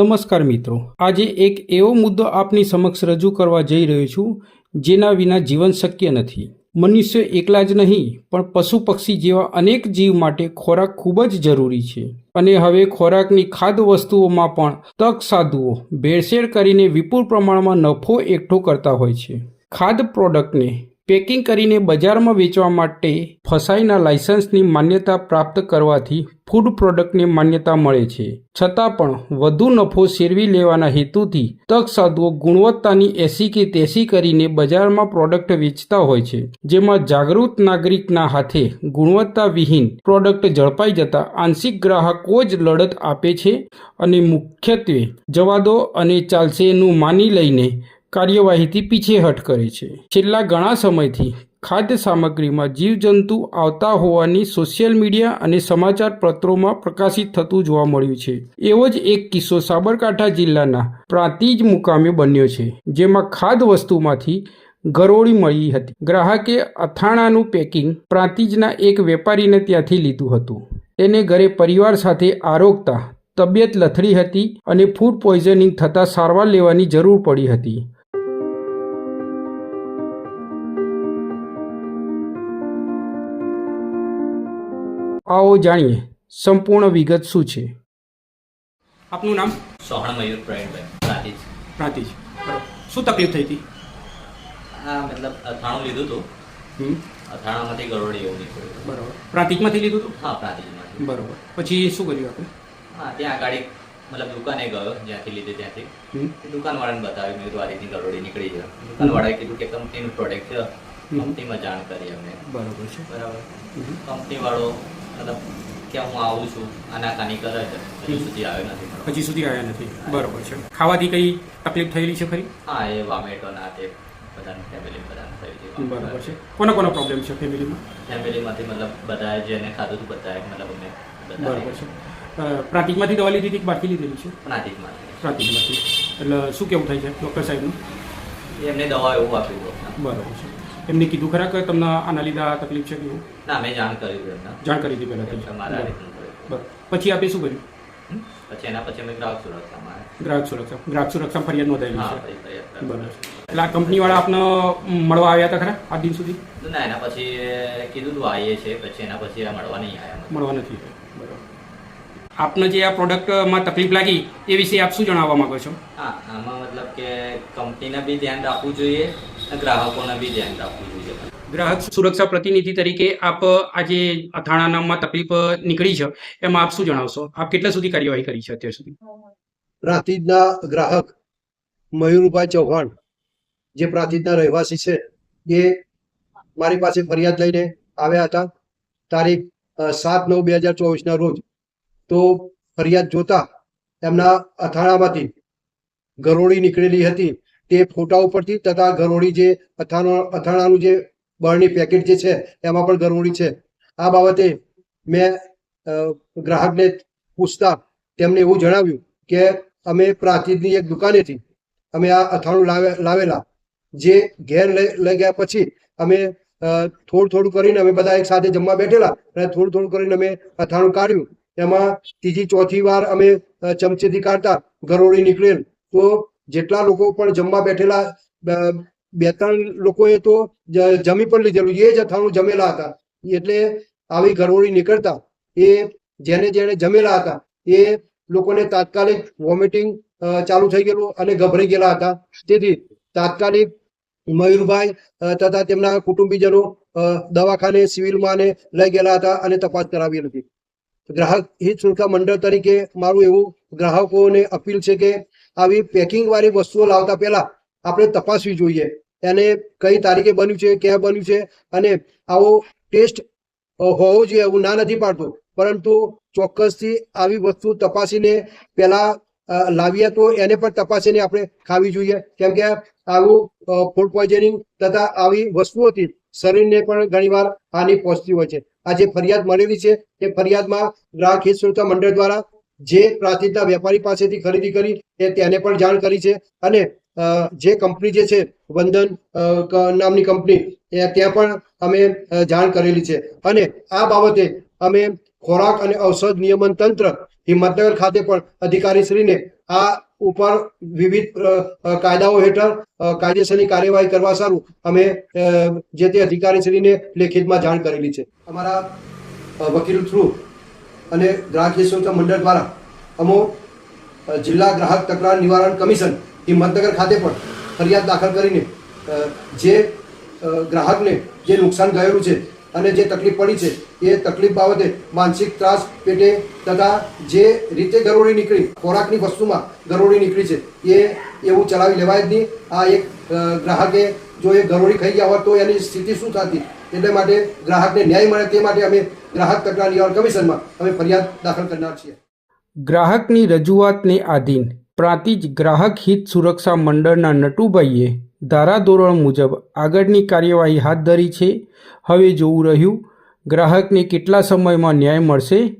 નમસ્કાર મિત્રો. આજે એક એવો મુદ્દો આપની સમક્ષ રજૂ કરવા જઈ રહ્યો છું, જેના વિના જીવન શક્ય નથી. મનુષ્ય એકલા જ નહીં, પણ પશુ પક્ષી જેવા અનેક જીવ માટે ખોરાક ખૂબ જ જરૂરી છે. અને હવે ખોરાકની ખાદ્ય વસ્તુઓમાં પણ તક સાધુઓ ભેળસેળ કરીને વિપુલ પ્રમાણમાં નફો એકઠો કરતા હોય છે. ખાદ્ય પ્રોડક્ટને પેકિંગ કરીને બજારમાં વેચવા માટે ફસાઈના લાયસન્સની માન્યતા પ્રાપ્ત કરવાથી ફૂડ પ્રોડક્ટને માન્યતા મળે છે. છતાં પણ વધુ નફો શેરવી લેવાના હેતુથી તક સાધુઓ ગુણવત્તાની એસી કે તેસી કરીને બજારમાં પ્રોડક્ટ વેચતા હોય છે, જેમાં જાગૃત નાગરિકના હાથે ગુણવત્તાવિહીન પ્રોડક્ટ ઝડપાઈ જતા આંશિક ગ્રાહકો જ લડત આપે છે અને મુખ્યત્વે જવાદો અને ચાલશેનું માની લઈને કાર્યવાહીથી પીછેહટ કરે છે. છેલ્લા ઘણા સમયથી ખાદ્ય સામગ્રીમાં જીવજંતુ આવતા હોવાની સોશિયલ મીડિયા અને સમાચાર પત્રોમાં પ્રકાશિત થતું જોવા મળ્યું છે. એવો જ એક કિસ્સો સાબરકાંઠા જિલ્લાના પ્રાંતિજ મુકામે બન્યો છે, જેમાં ખાદ્ય વસ્તુમાંથી ગરોળી મળી હતી. ગ્રાહકે અથાણાનું પેકિંગ પ્રાંતિજના એક વેપારીને ત્યાંથી લીધું હતું. તેને ઘરે પરિવાર સાથે આરોગતા તબિયત લથડી હતી અને ફૂડ પોઈઝનિંગ થતાં સારવાર લેવાની જરૂર પડી હતી. આવો જાણીએ સંપૂર્ણ વિગત શું છે? આપનું નામ? સોહણ મયુર પ્રવીણભાઈ પ્રાંતિજ. પ્રાંતિજ. શું તકલીફ થઈ હતી? હા મતલબ અથાણું લીધું હતું. અથાણામાંથી ગરોળી એવું નીકળ્યું. બરાબર. પ્રાંતિજમાંથી લીધું હતું? હા પ્રાંતિજમાંથી. બરાબર. પછી શું કર્યું આપણે? હા ત્યાં આગળ મતલબ દુકાને ગયો જ્યાંથી લીધી ત્યાંથી. દુકાનવાળાને બતાવ્યું મેં કીધું આ રીતની ગરોળી નીકળી ગયો દુકાનવાળાએ કીધું કે કંપનીનું પ્રોડક્ટ છે. કંપનીમાં જાણ કરી અમને. બરાબર છે. બરાબર. કંપનીવાળો મતલબ કે હું આવું છું આનાકાની કરે છે હજુ સુધી આવ્યો નથી હજી સુધી આવ્યા નથી. બરાબર છે. ખાવાથી કઈ તકલીફ થયેલી છે ખરી? હા એ વામેટો ના તે બધાની ફેમિલી બધાને થઈ બરાબર છે. કોનો કોનો પ્રોબ્લેમ છે ફેમિલીમાં? ફેમિલીમાંથી મતલબ બધાએ જેને ખાધું હતું બધાએ મતલબ અમને બરાબર છે. અ, દવા લીધી હતી કે બહારથી લીધેલી છે? પ્રાંતિજમાંથી એટલે શું કેવું થાય છે? ડૉક્ટર સાહેબનું? એમને દવા એવું આપ્યું બરાબર છે. એમને કીધું ખરા કે તમને આના લીધે આ તકલીફ છે કેવું ના મેં જાણ કર્યું હતું જાણ કરી હતી પહેલાં પછી આપે શું કર્યું? પછી એના પછી અમે ગ્રાહક સુરક્ષા ગ્રાહક સુરક્ષા. ગ્રાહક સુરક્ષા ફરિયાદ હા છે. કરી. બરાબર. એટલે આ કંપનીવાળા આપને મળવા આવ્યા હતા ખરા આ દિન સુધી? ના એના પછી કીધું તું આવીએ છે પછી એના પછી આ મળવા નહીં આવ્યા મળવા નથી બરાબર. આપને જે આ પ્રોડક્ટમાં તકલીફ લાગી એ વિશે આપ શું જણાવવા માંગો છો? હા આમાં મતલબ કે કંપનીને બી ધ્યાન રાખવું જોઈએ. ગ્રાહકોને બી ધ્યાન રાખવું જોઈએ. ગ્રાહક સુરક્ષા પ્રતિનિધિ તરીકે આપ આજે અથાણાનામાં તકલીફ નીકળી છે એમાં આપ શું જણાવશો? આપ કેટલા સુધી કાર્યવાહી કરી છે અત્યાર સુધી? પ્રાંતિજના ગ્રાહક મયુરભાઈ ચૌહાણ જે પ્રાંતિજના રહેવાસી છે એ મારી પાસે ફરિયાદ લઈને આવ્યા હતા. તારીખ સાત નવ બે હજાર ચોવીસના રોજ. તો ફરિયાદ જોતા એમના અથાણામાંથી ગરોળી નીકળેલી હતી. તે ફોટા ઉપરથી તથા ગરોળી જે અથાણો, અથાણાનું જે બળની પેકેટ જે છે, એમાં પણ ગરોળી છે. આ બાબતે મેં ગ્રાહકને પૂછતા તેમને એવું જણાવ્યું કે અમે પ્રાચીનની એક દુકાનેથી અમે આ અથાણું લાવે, લાવેલા. જે ઘેર લઈ ગયા પછી અમે થોડું થોડું કરીને અમે બધા એક સાથે જમવા બેઠેલા અને થોડું થોડું કરીને અમે અથાણું કાઢ્યું. એમાં ત્રીજી ચોથી વાર અમે ચમચેથી કાઢતા ગરોળી નીકળેલ. તો જેટલા લોકો પણ જમવા બેઠેલા, બે ત્રણ લોકોએ તો જમી પણ લીધેલું. એ જ અથાણું જમેલા હતા. એટલે આવી ગરોળી નીકળતા. એ જેને જેને જમેલા હતા, એ લોકોને તાત્કાલિક વોમિટિંગ ચાલુ થઈ ગયેલું અને ગભરાઈ ગયેલા હતા. તેથી તાત્કાલિક મયુરભાઈ તથા તેમના કુટુંબીજનો દવાખાને સિવિલમાં લઈ ગયેલા હતા અને તપાસ કરાવી હતી. ગ્રાહક હિત સુરક્ષા મંડળ તરીકે મારું એવું ગ્રાહકોને અપીલ છે કે આવી પેકિંગ વાળી વસ્તુઓ લાવતા પહેલા આપણે તપાસવી જોઈએ. એને કઈ તારીખે બન્યું છે, ક્યાં બન્યું છે અને આવો ટેસ્ટ હોવો જોઈએ એવું ના નથી પાડતું. પરંતુ ચોક્કસથી આવી વસ્તુ તપાસીને પહેલા લાવીએ તો એને પણ તપાસીને આપણે ખાવી જોઈએ. કેમ કે આવું ફૂડ પોઈઝનિંગ તથા આવી વસ્તુઓથી શરીરને પણ ઘણીવાર હાનિ પહોંચતી હોય છે. આ જે ફરિયાદ મળેલી છે એ ફરિયાદમાં ગ્રાહક હિત સુરક્ષા મંડળ દ્વારા જે પ્રાંતિજના વેપારી પાસેથી ખરીદી કરી એ તેને પણ જાણ કરી છે અને જે કંપની જે છે, વંદન નામની કંપની, એ ત્યાં પણ અમે જાણ કરેલી છે. અને આ બાબતે અમે ખોરાક અને ઔષધ નિયમન તંત્ર હિંમતનગર ખાતે પણ અધિકારીશ્રીને આ ઉપર વિવિધ કાયદાઓ હેઠળ કાયદેસરની કાર્યવાહી કરવા સારું અમે જે તે અધિકારીશ્રીને લેખિતમાં જાણ કરેલી છે. અમારા વકીલ થ્રુ અને ગ્રાહક સુરક્ષા મંડળ દ્વારા અમો જિલ્લા ગ્રાહક તકરાર નિવારણ કમિશન હિંમતનગર ખાતે પણ ફરિયાદ દાખલ કરીને જે ગ્રાહકને જે નુકસાન ગયેલું છે અને જે તકલીફ પડી છે, એ તકલીફ બાબતે માનસિક ત્રાસ પેટે તથા જે રીતે ગરોળી નીકળી, ખોરાકની વસ્તુમાં ગરોળી નીકળી છે, એ એવું ચલાવી લેવાય જ નહીં. આ એક ગ્રાહકે જો એ ગરોળી ખાઈ ગયા હોત તો એની સ્થિતિ શું થતી? એટલે માટે ગ્રાહકને ન્યાય મળે તે માટે અમે ગ્રાહક તકરાર નિવારણ કમિશનમાં અમે ફરિયાદ દાખલ કરનાર છીએ. ગ્રાહકની રજૂઆતને આધીન પ્રાંતિજ ગ્રાહક હિત સુરક્ષા મંડળના નટુભાઈએ ધારાધોરણ મુજબ આગળની કાર્યવાહી હાથ ધરી છે. હવે જોવું રહ્યું, ગ્રાહકને કેટલા સમયમાં ન્યાય મળશે?